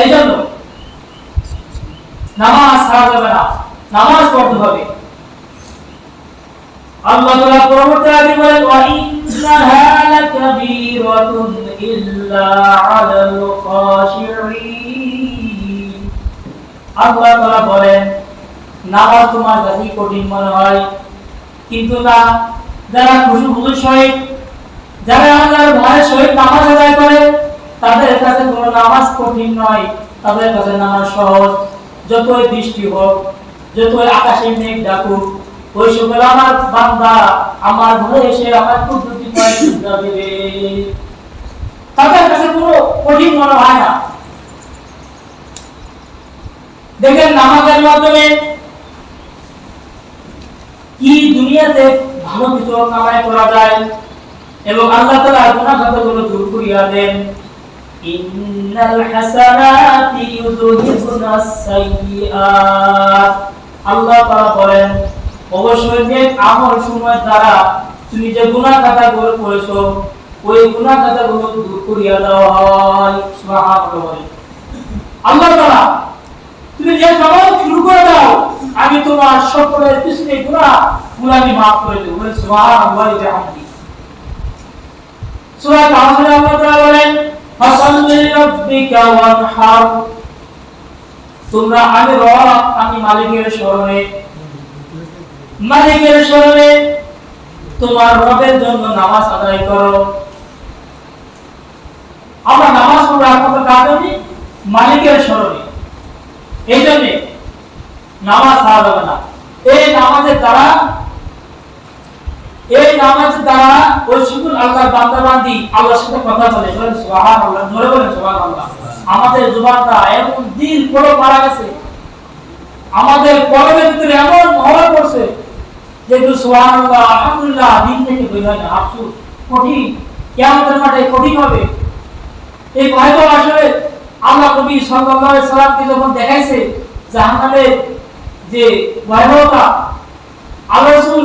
এই জন্য নামাজ ছাড়া যাবে না। নামাজ পড়তে হবে। আল্লাহ তাআলা পরবর্তী আয়াতে বলেন ওয়া ইন্নাহা লাকাবীরাতুন ইল্লা আলাল খাশিঈন। আল্লাহ তাআলা বলেন, নামাজ তোমার কাছে কঠিন মনে হয়। কিন্তু না, যারা খুশি খুশি সহিত, যারা আল্লাহর ভয়ের সহিত নামাজ আদায় করে তাদের কাছে কোনো নামাজ কঠিন নয়, তাদের কাছে নামাজ সহজ। যতই বৃষ্টি হোক, যতই আকাশে মেঘ ডাকুক, ওই সকল আমার বান্দা, আমার ঘরে এসে আমার কুদরতি দেবে। তাদের কাছে কোনো কঠিন মনে হয় না। দেখেন নামাজের মাধ্যমে কি দুনিয়াতে ভালো কিছু কামাই করা যায়, এবং আল্লাহ তাআলা গুনাহ খাতাগুলো দূর করিয়া দেন। ইন্নাল হাসানাতি ইউযহিবুনাস সাইয়্যাত আল্লাহ তাআলা বলেন, অবশ্যই নেক আমল সময় দ্বারা তুমি যে গুনাহ খাতাগুলো করেছ, ওই গুনাহ খাতাগুলো দূর করিয়া দেওয়া হয়। সুবহানাল্লাহ আল্লাহ তাআলা, তুমি যে নামাজ শুরু করে দাও, আমি তোমার সকলের পিছনে গুনাহগুলো মাফ করে দেব। সুবহানাল্লাহি সূরা কাহফে আল্লাহ তাআলা বলেন ফাসাল্লি রাব্বিকা ওয়ানহার। তোমরা আমি আমি মালিকের শরণে মালিকের শরণে তোমার রবের জন্য নামাজ আদায় করো। আমরা নামাজ পড়ব একমাত্র কার মালিকের স্মরণে। এই জন্যে নামাজ ছাড়া না। এই নামাজের দ্বারা এই নামাজের দ্বারা ওই সকল আল্লাহর বান্দা বান্দি আল্লাহর সাথে কথা বলে। বলেন সুবহানাল্লাহ, জোরে বলেন সুবহানাল্লাহ। আমাদের জুবানটা এমন দিল পড়ে মারা গেছে। আমাদের কলমের ভিতরে এমন মহড়া পড়ছে যে সুবহানাল্লাহ, আলহামদুলিল্লাহ, দিন থেকে বের হয় না। আফসোস, কঠিন। কিয়ামতের মাঠে কঠিন হবে। এই ভয়টা আসলে আল্লাহ নবী সাল্লাল্লাহু আলাইহি সাল্লামকে যখন দেখাইছে জাহান্নামের যে ভয়াবহতা, আল্লাহ রাসূল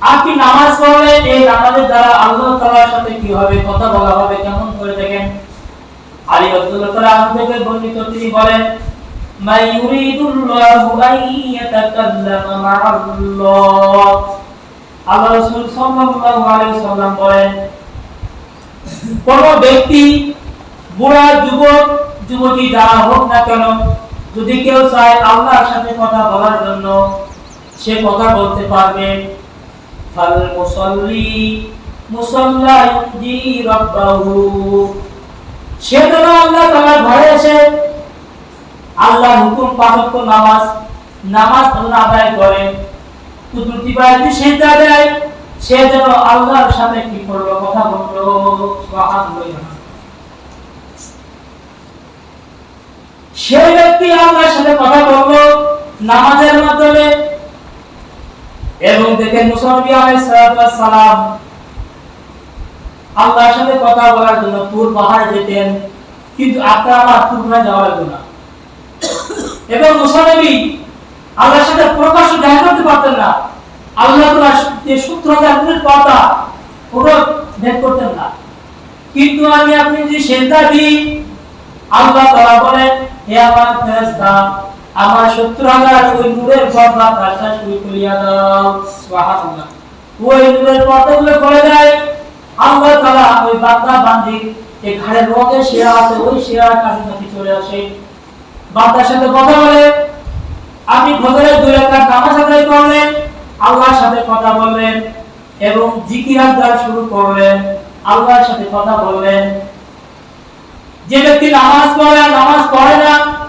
আপনি নামাজ পড়লে এই নামাজের দ্বারা আল্লাহ তাআলার সাথে কি হবে, কথা বলা হবে, কেমন করে দেখেন? আলী রাদিয়াল্লাহু তাআলা থেকে বর্ণিত তিনি বলেন ইউরিদুল্লাহু মা'আল্লাহ। আল্লাহ রাসূল সাল্লাল্লাহু আলাইহি বলেন, কোন ব্যক্তি বুড়া যুবক, যুবতী যারা হোক না কেন, যদি কেউ চায় আল্লাহর সাথে কথা বলার জন্য, সে কথা বলতে পারবে। সে যেন আল্লাহ ঘরে এসে আল্লাহর হুকুম নামাজ নামাজ আল্লাহ আদায় করে দেয় সে যেন আল্লাহর সাথে কি করল? কথা বলল। সেই ব্যক্তি আল্লাহর সাথে কথা বলল, নামাজের মাধ্যমে এবং দেখেন মুসানবী সালাম আল্লাহর সাথে কথা বলার জন্য তুর পাহাড় যেতেন, কিন্তু আপনার আমার তুর পাহাড় যাওয়া লাগবে না এবং মুসানবী আল্লাহর সাথে প্রকাশ্য দেখা করতে পারতেন না। আল্লাহ তাআলা যে সূত্র হাজার কথা ওটা ভেদ করতেন না। কিন্তু আমি আপনি যদি সেজদা দিই, আল্লাহ তাআলা বলেন, হে আমার ফেরেশতা আমার সত্তর হাজার ওই নূরের পর্দা তার শুরু করিয়া দাও। ওই নূরের পর্দাগুলো খুলে দেয়। আল্লাহ তাআলা ওই বান্দা ঘাড়ের রোগে শিরা আছে, ওই কাছে নাকি চলে আসে। সাথে কথা বলে। আপনি দুই করলেন আল্লাহর সাথে কথা বললেন এবং জিকির আজকার শুরু করলেন। আল্লাহর সাথে কথা বললেন। যে ব্যক্তি নামাজ পড়ে নামাজ পড়ে না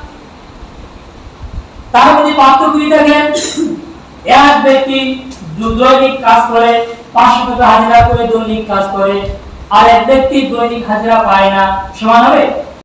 তার মধ্যে পার্থক্য থাকে এক ব্যক্তি দৈনিক কাজ করে, পাঁচশো টাকা হাজিরা করে দৈনিক কাজ করে, আর এক ব্যক্তি দৈনিক হাজিরা পায় না, সমান হবে?